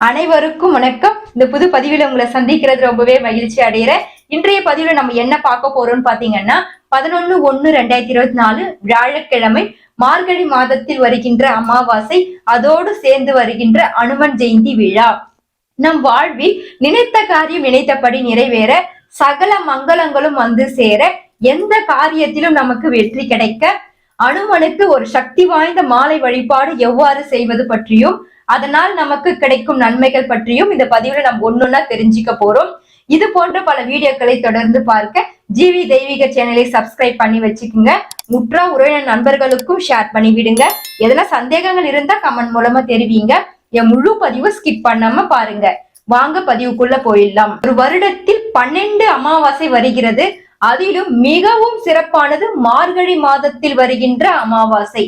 அனைவருக்கும் வணக்கம். இந்த புது பதிவில உங்களை சந்திக்கிறது ரொம்பவே மகிழ்ச்சி அடைகிறேன். இன்றைய பதிவுல நம்ம என்ன பார்க்க போறோம்னு பாத்தீங்கன்னா பதினொன்னு ஒன்னு ரெண்டாயிரத்தி இருபத்தி நாலு வியாழக்கிழமை மார்கழி மாதத்தில் வருகின்ற அமாவாசை அதோடு சேர்ந்து வருகின்ற அனுமன் ஜெயந்தி விழா. நம் வாழ்வில் நினைத்த காரியம் நினைத்தபடி நிறைவேற சகல மங்களங்களும் வந்து சேர எந்த காரியத்திலும் நமக்கு வெற்றி கிடைக்க அனுமனுக்கு ஒரு சக்தி வாய்ந்த மாலை வழிபாடு எவ்வாறு செய்வது பற்றியும் அதனால் நமக்கு கிடைக்கும் நன்மைகள் பற்றியும் இந்த பதிவுல நம்ம ஒன்னொன்னா தெரிஞ்சுக்க போறோம். இது போன்ற பல வீடியோக்களை தொடர்ந்து பார்க்க ஜிவி தெய்வீக சேனலை சப்ஸ்கிரைப் பண்ணி வச்சுக்கோங்க. முற்றா உறவினர் நண்பர்களுக்கும் ஷேர் பண்ணி விடுங்க. எதனா சந்தேகங்கள் இருந்தா கமெண்ட் மூலமா தெரிவிங்க. என் முழு பதிவு ஸ்கிப் பண்ணாம பாருங்க. வாங்க பதிவுக்குள்ள போயிடலாம். ஒரு வருடத்தில் பன்னெண்டு அமாவாசை வருகிறது. அதிலும் மிகவும் சிறப்பானது மார்கழி மாதத்தில் வருகின்ற அமாவாசை.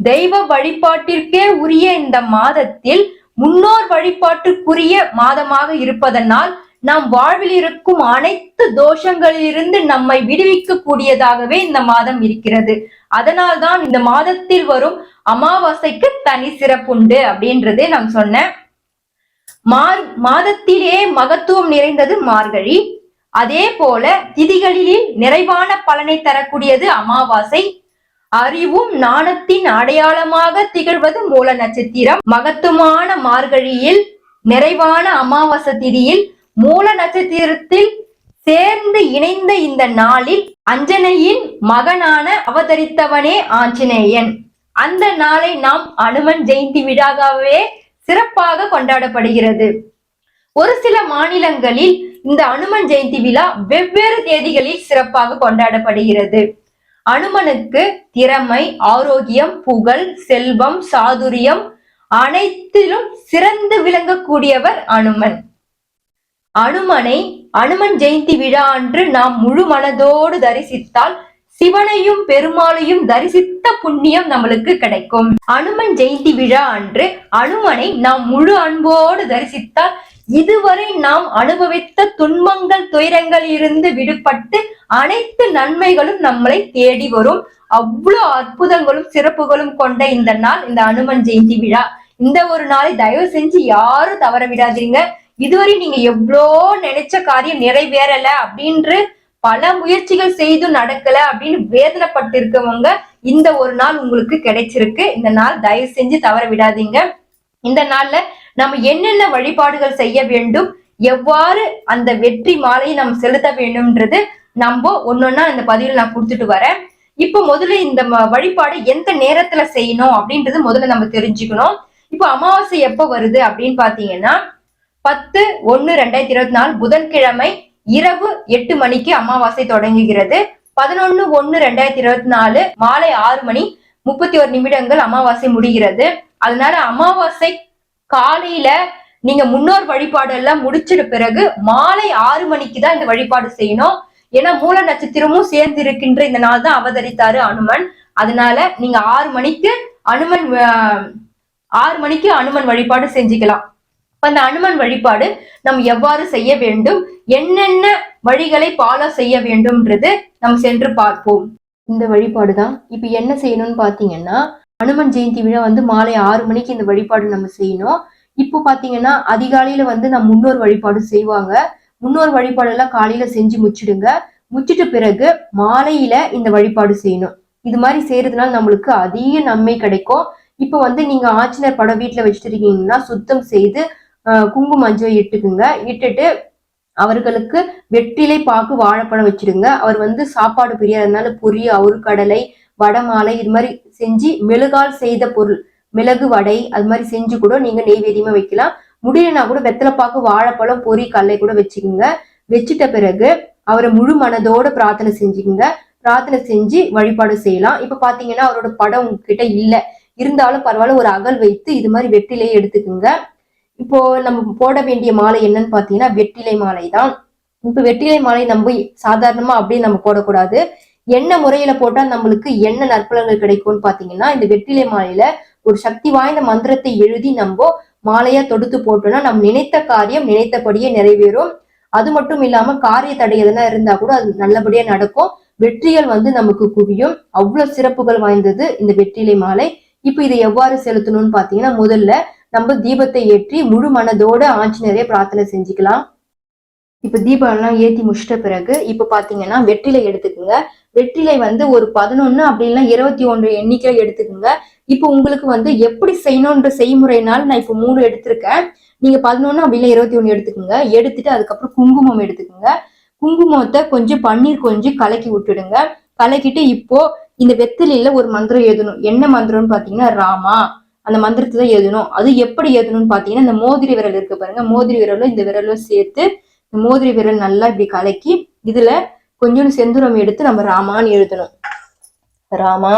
தெய்வ வழிபாட்டிற்கே உரிய இந்த மாதத்தில் முன்னோர் வழிபாட்டுக்குரிய மாதமாக இருப்பதனால் நம் வாழ்வில் இருக்கும் அனைத்து தோஷங்களிலிருந்து நம்மை விடுவிக்க கூடியதாகவே இந்த மாதம் இருக்கிறது. அதனால்தான் இந்த மாதத்தில் வரும் அமாவாசைக்கு தனி சிறப்புண்டு அப்படின்றதே நான் சொன்னேன். மார் மாதத்திலே மகத்துவம் நிறைந்தது மார்கழி. அதே போல திதிகளில் நிறைவான பலனை தரக்கூடியது அமாவாசை. அறிவும் நாணத்தின் அடையாளமாக திகழ்வது மூல நட்சத்திரம். மகத்துவமான மார்கழியில் நிறைவான அமாவாசை திதியில் மூல நட்சத்திரத்தில் சேர்ந்து இணைந்த இந்த நாளில் அஞ்சனையின் மகனான அவதரித்தவனே ஆஞ்சநேயன். அந்த நாளை நாம் அனுமன் ஜெயந்தி விழாகவே சிறப்பாக கொண்டாடப்படுகிறது. ஒரு சில மாநிலங்களில் இந்த அனுமன் ஜெயந்தி விழா வெவ்வேறு தேதிகளில் சிறப்பாக கொண்டாடப்படுகிறது. அனுமனுக்கு திறமை ஆரோக்கியம் புகழ் செல்வம் சாதுரியம் அனைத்திலும் சிறந்து விளங்கக்கூடியவர் அனுமன். அனுமனை அனுமன் ஜெயந்தி விழா அன்று நாம் முழு மனதோடு தரிசித்தால் சிவனையும் பெருமாளையும் தரிசித்த புண்ணியம் நம்மளுக்கு கிடைக்கும். அனுமன் ஜெயந்தி விழா அன்று அனுமனை நாம் முழு அன்போடு தரிசித்தால் இதுவரை நாம் அனுபவித்த துன்பங்கள் துயரங்கள் இருந்து விடுபட்டு அனைத்து நன்மைகளும் நம்மளை தேடி வரும். அவ்வளவு அற்புதங்களும் சிறப்புகளும் கொண்ட இந்த நாள் இந்த அனுமன் ஜெயந்தி விழா. இந்த ஒரு நாளை தயவு செஞ்சு யாரும் தவற விடாதீங்க. இதுவரை நீங்க எவ்வளோ நினைச்ச காரியம் நிறைவேறல அப்படின்று பல முயற்சிகள் செய்து நடக்கல அப்படின்னு வேதனைப்பட்டு இருக்கவங்க இந்த ஒரு நாள் உங்களுக்கு கிடைச்சிருக்கு. இந்த நாள் தயவு செஞ்சு தவற விடாதீங்க. இந்த நாள்ல நம்ம என்னென்ன வழிபாடுகள் செய்ய வேண்டும் எவ்வாறு அந்த வெற்றி மாலையை நம்ம செலுத்த வேண்டும்ன்றது நம்ம ஒன்னொன்னா இந்த பதிவில் நான் கொடுத்துட்டு வரேன். இப்போ முதல்ல இந்த ம- வழிபாடு எந்த நேரத்துல செய்யணும் அப்படின்றது முதல்ல நம்ம தெரிஞ்சுக்கணும். இப்போ அமாவாசை எப்ப வருது அப்படின்னு பாத்தீங்கன்னா பத்து ஒன்னு ரெண்டாயிரத்தி இருபத்தி நாலு புதன்கிழமை இரவு எட்டு மணிக்கு அமாவாசை தொடங்குகிறது. பதினொன்னு ஒன்னு ரெண்டாயிரத்தி இருபத்தி நாலு மாலை ஆறு மணி முப்பத்தி ஒரு நிமிடங்கள் அமாவாசை முடிகிறது. அதனால அமாவாசை காலையில நீங்க முன்னோர் வழிபாடு எல்லாம் முடிச்சிட பிறகு மாலை ஆறு மணிக்கு தான் இந்த வழிபாடு செய்யணும். ஏன்னா மூல நட்சத்திரமும் சேர்ந்து இருக்கின்ற இந்த நாள் தான் அவதரித்தாரு அனுமன். அதனால நீங்க ஆறு மணிக்கு அனுமன் ஆறு மணிக்கு அனுமன் வழிபாடு செஞ்சுக்கலாம். அந்த அனுமன் வழிபாடு நம்ம எவ்வாறு செய்ய வேண்டும்? என்னென்ன வழிகளை ஃபாலோ செய்ய வேண்டும்ன்றது நம்ம சென்று பார்ப்போம். இந்த வழிபாடு தான் இப்ப என்ன செய்யணும்னு பாத்தீங்கன்னா அனுமன் ஜெயந்தி விழா வந்து மாலை ஆறு மணிக்கு இந்த வழிபாடு நம்ம செய்யணும். இப்போ பாத்தீங்கன்னா அதிகாலையில வந்து நம்ம முன்னோர் வழிபாடு செய்வாங்க. முன்னோர் வழிபாடு எல்லாம் காலையில செஞ்சு முச்சிடுங்க முச்சிட்ட பிறகு மாலையில இந்த வழிபாடு செய்யணும். இது மாதிரி செய்யறதுனால நம்மளுக்கு அதிக நன்மை கிடைக்கும். இப்போ வந்து நீங்க ஆச்சினர் படம் வீட்டுல வச்சுட்டு சுத்தம் செய்து ஆஹ் குங்கும மஞ்சள் இட்டுக்குங்க. இட்டுட்டு அவர்களுக்கு வெற்றிலை பாக்கு வாழைப்பழம் வச்சிடுங்க. அவர் வந்து சாப்பாடு பிரியாதனால பொரி கடலை வடை மாலை இது மாதிரி செஞ்சு மெழுகால் செய்த பொருள் மிளகு வடை அது மாதிரி செஞ்சு கூட நீங்க நெய்வேதியமா வைக்கலாம். முடியலனா கூட வெத்தலைப்பாக்கு வாழைப்பழம் பொரி கடலை கூட வச்சுக்கோங்க. வச்சுட்ட பிறகு அவரை முழு மனதோட பிரார்த்தனை செஞ்சுக்கோங்க. பிரார்த்தனை செஞ்சு வழிபாடு செய்யலாம். இப்ப பாத்தீங்கன்னா அவரோட படம் உங்ககிட்ட இல்ல. இருந்தாலும் பரவாயில்ல ஒரு அகல் வைத்து இது மாதிரி வெற்றிலையை எடுத்துக்குங்க. இப்போ நம்ம போட வேண்டிய மாலை என்னன்னு பாத்தீங்கன்னா வெற்றிலை மாலை தான். இப்ப வெற்றிலை மாலை நம்ம சாதாரணமா அப்படியே நம்ம போடக்கூடாது. என்ன முறையில போட்டா நம்மளுக்கு என்ன நற்பலன்கள் கிடைக்கும்னு பாத்தீங்கன்னா இந்த வெற்றிலை மாலையில ஒரு சக்தி வாய்ந்த மந்திரத்தை எழுதி நம்ம மாலையா தொடுத்து போட்டோம்னா நம்ம நினைத்த காரியம் நினைத்தபடியே நிறைவேறும். அது மட்டும் இல்லாம காரிய தடை எதனா இருந்தா கூட அது நல்லபடியா நடக்கும். வெற்றிகள் வந்து நமக்கு குவியும். அவ்வளவு சிறப்புகள் வாய்ந்தது இந்த வெற்றிலை மாலை. இப்ப இதை எவ்வாறு செலுத்தணும்னு பாத்தீங்கன்னா முதல்ல நம்ம தீபத்தை ஏற்றி முழு மனதோட ஆஞ்சநேயரை பிரார்த்தனை செஞ்சுக்கலாம். இப்போ தீபம் ஏற்றி ஏத்தி முடிச்சிட்ட பிறகு இப்போ பாத்தீங்கன்னா வெற்றிலை எடுத்துக்கோங்க. வெற்றிலை வந்து ஒரு பதினொன்னு அப்படி இல்லைன்னா இருபத்தி ஒன்று எண்ணிக்கை எடுத்துக்கோங்க. இப்போ உங்களுக்கு வந்து எப்படி செய்யணும்ன்ற செய்முறைனால நான் இப்போ மூணு எடுத்திருக்கேன். நீங்க பதினொன்னு அப்படி இல்லை இருபத்தி ஒன்று எடுத்துக்கோங்க. எடுத்துட்டு அதுக்கப்புறம் குங்குமம் எடுத்துக்கோங்க. குங்குமத்தை கொஞ்சம் பன்னீர் கொஞ்சம் கலக்கி விட்டுடுங்க. கலக்கிட்டு இப்போ இந்த வெத்திலையில ஒரு மந்திரம் எழுதணும். என்ன மந்திரம்னு பாத்தீங்கன்னா ராமா. அந்த மந்திரத்தை தான் எழுதணும். அது எப்படி எழுதணும்னு பாத்தீங்கன்னா இந்த மோதிரி விரல் இருக்கு பாருங்க. மோதிரி விரலும் இந்த விரலும் சேர்த்து மோதிரி விரல் நல்லா இப்படி கலக்கி இதுல கொஞ்சோண்டு செந்துரம் எடுத்து நம்ம ராமான்னு எழுதணும். ராமா?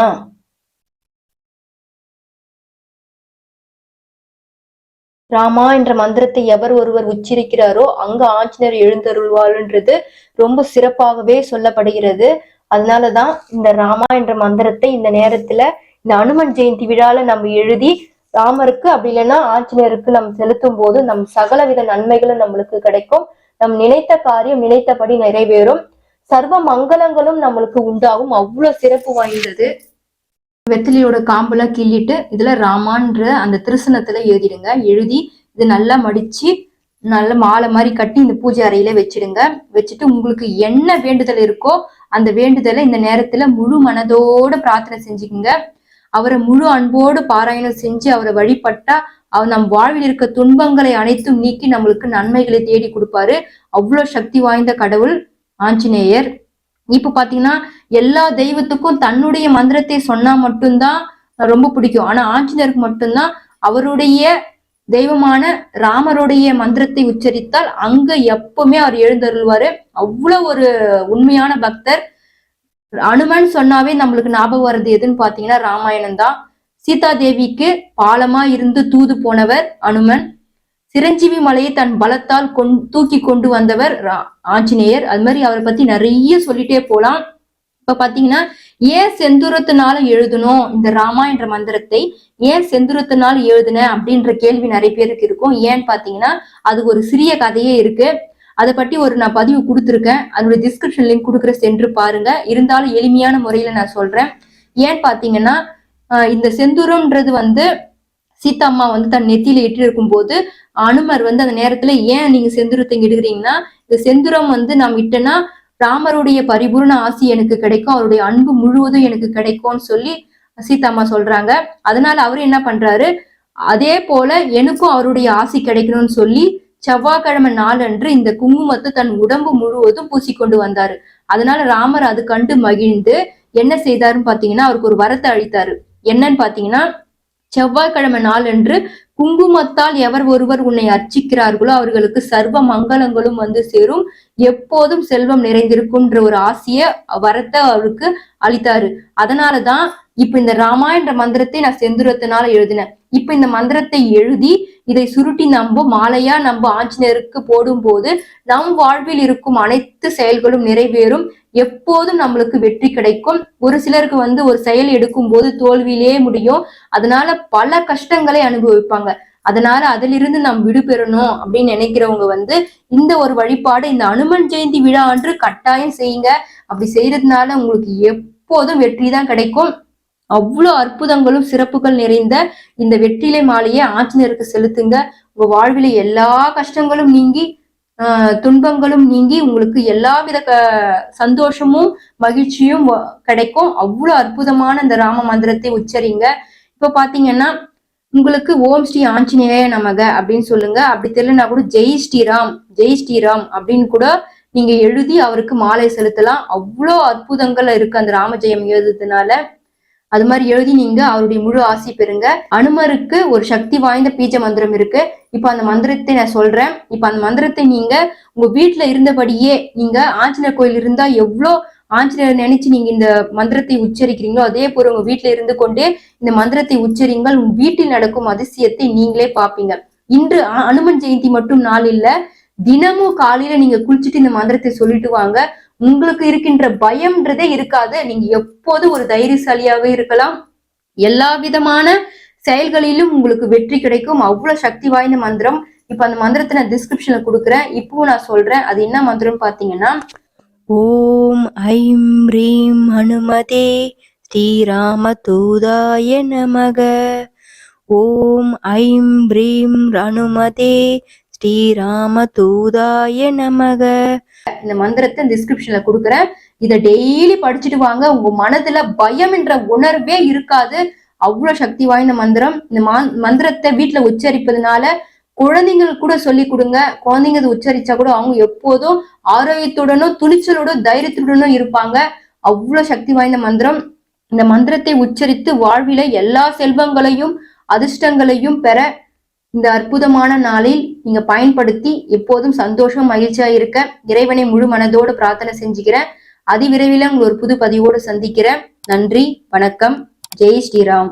ராமா என்ற மந்திரத்தை எவர் ஒருவர் உச்சரிக்கிறாரோ அங்க ஆஞ்சநேயர் எழுந்தருள்வாள்ன்றது ரொம்ப சிறப்பாகவே சொல்லப்படுகிறது. அதனாலதான் இந்த ராமா என்ற மந்திரத்தை இந்த நேரத்துல இந்த அனுமன் ஜெயந்தி விழால நம்ம எழுதி ராமருக்கு அப்படி இல்லைன்னா ஆஞ்சநேயருக்கு நம்ம செலுத்தும் போது நம் சகலவித நன்மைகளும் நம்மளுக்கு கிடைக்கும். நம் நினைத்த காரியம் நினைத்தபடி நிறைவேறும். சர்வ மங்களங்களும் நம்மளுக்கு உண்டாகும். அவ்வளவு சிறப்பு வாய்ந்தது. வெத்திலியோட காம்புல கிள்ளிட்டு இதுல ராமான்ற அந்த திருசனத்துல எழுதிடுங்க. எழுதி இது நல்லா மடிச்சு நல்ல மாலை மாதிரி கட்டி இந்த பூஜை அறையில வச்சிடுங்க. வச்சுட்டு உங்களுக்கு என்ன வேண்டுதல் இருக்கோ அந்த வேண்டுதலை இந்த நேரத்துல முழு மனதோட பிரார்த்தனை செஞ்சுக்குங்க. அவரை முழு அன்போடு பாராயணம் செஞ்சு அவரை வழிபட்டா அவர் நம் வாழ்வில் இருக்க துன்பங்களை அனைத்தும் நீக்கி நம்மளுக்கு நன்மைகளை தேடி கொடுப்பாரு. அவ்வளோ சக்தி வாய்ந்த கடவுள் ஆஞ்சநேயர். இப்ப பாத்தீங்கன்னா எல்லா தெய்வத்துக்கும் தன்னுடைய மந்திரத்தை சொன்னா மட்டும்தான் ரொம்ப பிடிக்கும். ஆனா ஆஞ்சநேயருக்கு மட்டும்தான் அவருடைய தெய்வமான ராமருடைய மந்திரத்தை உச்சரித்தால் அங்க எப்பவுமே அவர் எழுந்தருள்வாரு. அவ்வளவு ஒரு உண்மையான பக்தர். அனுமன் சொன்னாவே நம்மளுக்கு ஞாபகம் வர்றது எதுன்னு பாத்தீங்கன்னா ராமாயணம் தான் சீதா தேவிக்கு பாலமா இருந்து தூது போனவர் அனுமன். சிரஞ்சீவி மலையை தன் பலத்தால் கொண் தூக்கி கொண்டு வந்தவர் ஆஞ்சநேயர். அது மாதிரி அவரை பத்தி நிறைய சொல்லிட்டே போலாம். இப்ப பாத்தீங்கன்னா ஏன் செந்துரத்தினால எழுதணும் இந்த ராமா என்ற மந்திரத்தை? ஏன் செந்துரத்தினால எழுதுன? அப்படின்ற கேள்வி நிறைய பேருக்கு இருக்கும். ஏன்னு பாத்தீங்கன்னா அது ஒரு சிறிய கதையே இருக்கு. அதை பற்றி ஒரு நான் பதிவு கொடுத்துருக்கேன். அதனுடைய டிஸ்கிரிப்ஷன் லிங்க் கொடுக்குற சென்று பாருங்க. இருந்தாலும் எளிமையான முறையில நான் சொல்றேன். ஏன்னு பாத்தீங்கன்னா இந்த செந்தூரம்ன்றது வந்து சீதா அம்மா வந்து தன் நெத்தியில இட்டு இருக்கும் போது அனுமர் வந்து அந்த நேரத்துல ஏன் நீங்க செந்துரத்தை இடுகிறீங்கன்னா இந்த செந்துரம் வந்து நாம் இட்டனா ராமருடைய பரிபூர்ண ஆசி எனக்கு கிடைக்கும் அவருடைய அன்பு முழுவதும் எனக்கு கிடைக்கும்னு சொல்லி சீதாம்மா சொல்றாங்க. அதனால அவரு என்ன பண்றாரு? அதே போல எனக்கும் அவருடைய ஆசி கிடைக்கணும்னு சொல்லி செவ்வாய்க்கிழமை நாளன்று இந்த குங்குமத்தை தன் உடம்பு முழுவதும் பூசிக்கொண்டு வந்தாரு. அதனால ராமர் அது கண்டு மகிழ்ந்து என்ன செய்தாருன்னு பாத்தீங்கன்னா அவருக்கு ஒரு வரத்தை அழித்தாரு என்னன்னு பாத்தீங்கன்னா செவ்வாய்க்கிழமை நாளன்று குங்குமத்தால் எவர் ஒருவர் உன்னை அர்ச்சிக்கிறார்களோ அவர்களுக்கு சர்வ மங்களங்களும் வந்து சேரும். எப்போதும் செல்வம் நிறைந்திருக்கும்ன்ற ஒரு ஆசைய வரத்தை அவருக்கு அளித்தாரு. அதனாலதான் இப்ப இந்த ராமாயண மந்திரத்தை நான் செந்துரத்தினால எழுதினேன். இப்ப இந்த மந்திரத்தை எழுதி இதை சுருட்டி நம்ப மாலையா நம்ம ஆஞ்சநேயருக்கு போடும் போது நம் வாழ்வில் இருக்கும் அனைத்து செயல்களும் நிறைவேறும். எப்போதும் நம்மளுக்கு வெற்றி கிடைக்கும். ஒரு சிலருக்கு வந்து ஒரு செயல் எடுக்கும் போது தோல்வியிலே முடியும். அதனால பல கஷ்டங்களை அனுபவிப்பாங்க. அதனால அதிலிருந்து நாம் விடுபெறணும் அப்படின்னு நினைக்கிறவங்க வந்து இந்த ஒரு வழிபாடு இந்த அனுமன் ஜெயந்தி விழா அன்று கட்டாயம் செய்யுங்க. அப்படி செய்யறதுனால உங்களுக்கு எப்போதும் வெற்றி தான் கிடைக்கும். அவ்வளவு அற்புதங்களும் சிறப்புகள் நிறைந்த இந்த வெற்றிலை மாலையை ஆஞ்சநேயருக்கு செலுத்துங்க. உங்க வாழ்வில எல்லா கஷ்டங்களும் நீங்கி துன்பங்களும் நீங்கி உங்களுக்கு எல்லா வித க சந்தோஷமும் மகிழ்ச்சியும் கிடைக்கும். அவ்வளவு அற்புதமான அந்த ராம மந்திரத்தை உச்சரிங்க. இப்ப பாத்தீங்கன்னா உங்களுக்கு ஓம் ஸ்ரீ ஆஞ்சநேய நமக அப்படின்னு சொல்லுங்க. அப்படி தெரியலனா கூட ஜெய் ஸ்ரீராம் ஜெய் ஸ்ரீராம் அப்படின்னு கூட நீங்க எழுதி அவருக்கு மாலை செலுத்தலாம். அவ்வளோ அற்புதங்கள் இருக்கு அந்த ராமஜெயம் எழுதுறதுனால. அது மாதிரி எழுதி நீங்க அவருடைய முழு ஆசி பெறுங்க. அனுமருக்கு ஒரு சக்தி வாய்ந்த பீஜ மந்திரம் இருக்கு. இப்ப அந்த மந்திரத்தை நான் சொல்றேன். இப்ப அந்த மந்திரத்தை நீங்க உங்க வீட்டுல இருந்தபடியே நீங்க ஆஞ்சநேயர் கோயில் இருந்தா எவ்வளோ ஆஞ்சநேயர் நினைச்சு நீங்க இந்த மந்திரத்தை உச்சரிக்கிறீங்களோ அதே போல உங்க வீட்டுல இருந்து கொண்டே இந்த மந்திரத்தை உச்சரிங்கள். உங்க வீட்டில் நடக்கும் அதிசயத்தை நீங்களே பாப்பீங்க இன்று அனுமன் ஜெயந்தி மட்டும் நாள் இல்ல தினமும் காலையில நீங்க குளிச்சுட்டு இந்த மந்திரத்தை சொல்லிட்டு வாங்க. உங்களுக்கு இருக்கின்ற பயம்ன்றதே இருக்காது. நீங்க எப்போது ஒரு தைரியசாலியாவே இருக்கலாம். எல்லா விதமான செயல்களிலும் உங்களுக்கு வெற்றி கிடைக்கும். அவ்வளவு சக்தி வாய்ந்த மந்திரம். இப்ப அந்த மந்திரத்தை நான் டிஸ்கிரிப்ஷன்ல கொடுக்குறேன். இப்பவும் நான் சொல்றேன். அது என்ன மந்திரம் பாத்தீங்கன்னா ஓம் ஐம் ரீம் ஹனுமதே ஸ்ரீராம தூதாய நமக. ஓம் ஐம் ப்ரீம் ரனுமதே ஸ்ரீராம தூதாய நமக. இந்த மந்திரத்தை டிஸ்கிரிப்ஷன்ல கொடுக்குறேன். இதை டெய்லி படிச்சுட்டு வாங்க. உங்க மனதுல பயம் என்ற உணர்வே இருக்காது. அவ்வளவு சக்தி வாய்ந்த மந்திரம். இந்த மந்திரத்தை வீட்டுல உச்சரிப்பதுனால குழந்தைங்களுக்கு கூட சொல்லி கொடுங்க. குழந்தைங்க அதை உச்சரிச்சா கூட அவங்க எப்போதும் ஆரோக்கியத்துடனும் துணிச்சலோடும் தைரியத்துடனும் இருப்பாங்க. அவ்வளவு சக்தி வாய்ந்த மந்திரம். இந்த மந்திரத்தை உச்சரித்து வாழ்வில எல்லா செல்வங்களையும் அதிர்ஷ்டங்களையும் பெற இந்த அற்புதமான நாளில் நீங்க பயன்படுத்தி எப்போதும் சந்தோஷம் மகிழ்ச்சியா இருக்க இறைவனை முழு மனதோடு பிரார்த்தனை செஞ்சுக்கிறேன் அதிவிரைவில் உங்களை ஒரு புது பதிவோடு சந்திக்கிறேன் நன்றி வணக்கம். ஜெய் ஸ்ரீராம்.